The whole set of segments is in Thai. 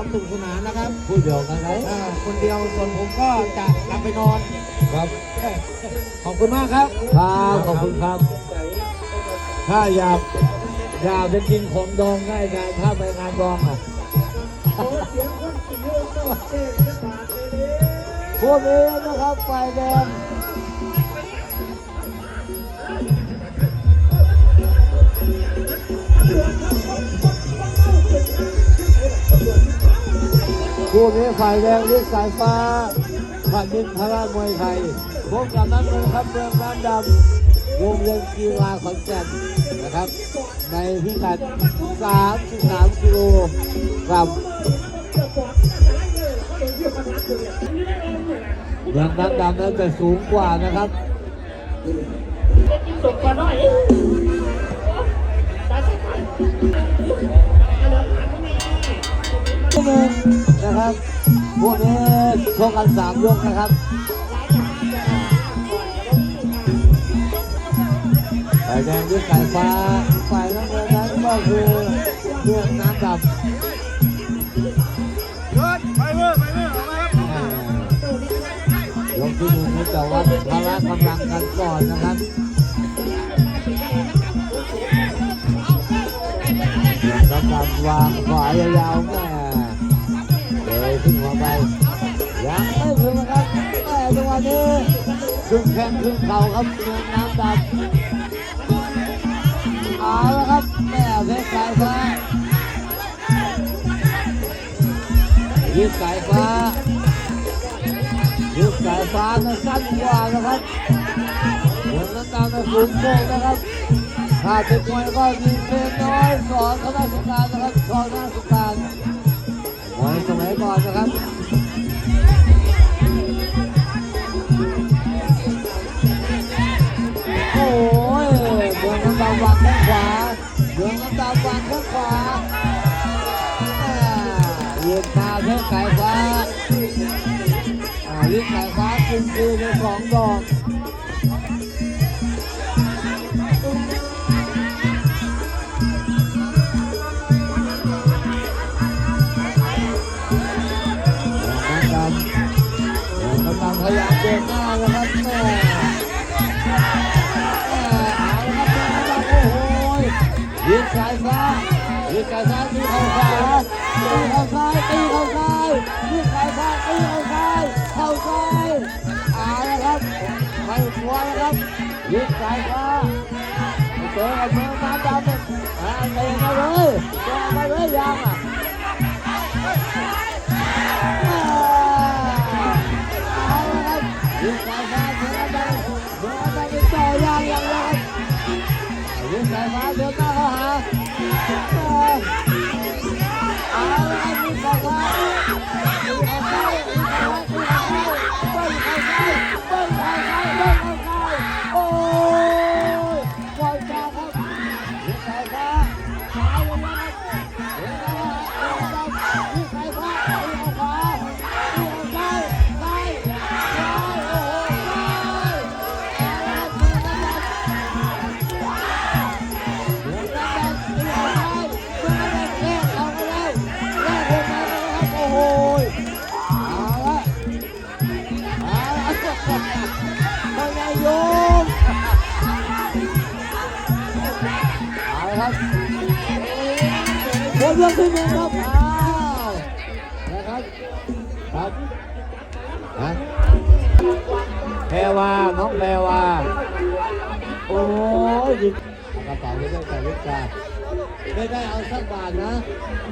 ความสนุกสนานนะครับพูดเดียวกันครับอ่าคนเดียวส่วนผมก็จะกลับไปนอน ครับขอบคุณมากครับ ครับขอบคุณครับ ถ้าอยากอยากจะกินของดองง่ายงานถ้าไปงานดองอะพวกนี้นะครับไฟแดง คู่นี้ฝ่ายแดงลือกสายฟ้าผ่านดินพระรามวยไทยพบกับนักมวยครับเมืองน้ำดำวงเวียนกีฬาขอนแก่นนะครับ ในพิกัด 33 กิโลกรัมเมืองน้ำดำนั้นจะสูงกว่านะครับสุกกว่าน้อย นะครับพวกนี้ชกกันสามยกนะครับฝ่ายแดงด้วยไก่ฟ้าฝ่ายน้ำเงินนั้นก็คือเรื่องน้ำดำไปเมื่อไปเมื่อออกมาครับยกที่หนึ่งนี้จะวัดพละกำลังกันก่อนนะครับกำลังวางขวายาวๆแม่ ขึ้นหัวไปยังไม่ถึงนะครับแม่จังหวะนี้ครึ่งแข้งครึ่งเข่าครับเมืองน้ำดำเอาละครับแม่เพชรสายฟ้ายึดสายฟ้ายุคสายฟ้านะสั้นกว่านะครับเหมือนน้ำตาลนะสูงโป่งนะครับถ้าเป็นมวยก็มีเพียงน้อยสอนคณะสงการนะครับสอนคณะสงการ วยสมัย สายฟ้าลิ้นสายฟ้าตีเข่าซ้ายตีเข่าซ้ายตีเข่าซ้ายลิ้นสายฟ้าตีเข่าซ้ายเข่าซ้ายเอาละครับไม่กลัวนะครับลิ้นสายฟ้าเจอกับเมืองน้ำดำเนี่ยอ่าเตะมาเลยเตะมาเลยยังอะ เอาละเอาละไม่นายโยมเอาละครับคนยกที่หนึ่งครับอ้าวนะครับครับฮะแพรวาน้องแพรวาโอ้ยหยิบกระเป๋าไม่ได้แต่ลูกกา ไม่ได้เอาสักบาทนะ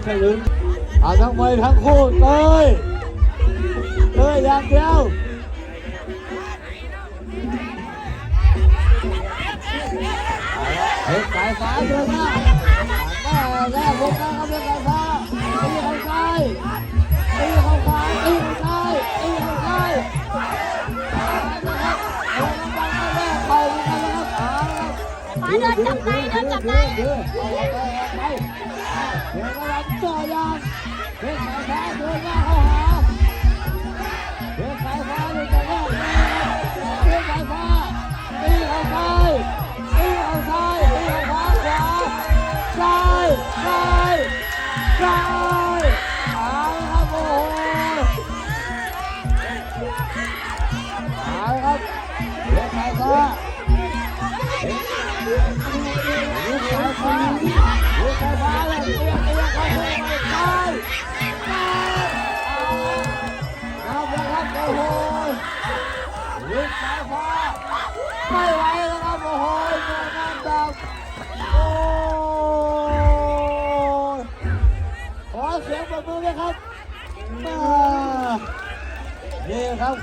สลึงเอาทั้งมวยทั้งคู่เต้ยเต้ยอย่างเดียวเฮ้ยสายฟ้าเดินหน้าแม่แรกวงการกับเรื่องสายฟ้าตีเข้าซ้ายตีเขาขวาตีเข้าซ้ายตีเขาซ้ายเอาละครับเอาละครับเอาละครับเอาละครับเอาละครับขวาเดินจับในเดินจับใน เดี๋ยวเอาไปเอาเดี๋ยวกำลังจ่อยางเดินสายฟ้าเดินหน้าเข้าหา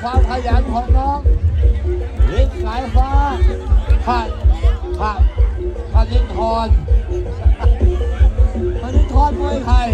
ความขยันของน้องลิศสายฟ้าผ่านผ่านพานินทรพานินทรมวยไทย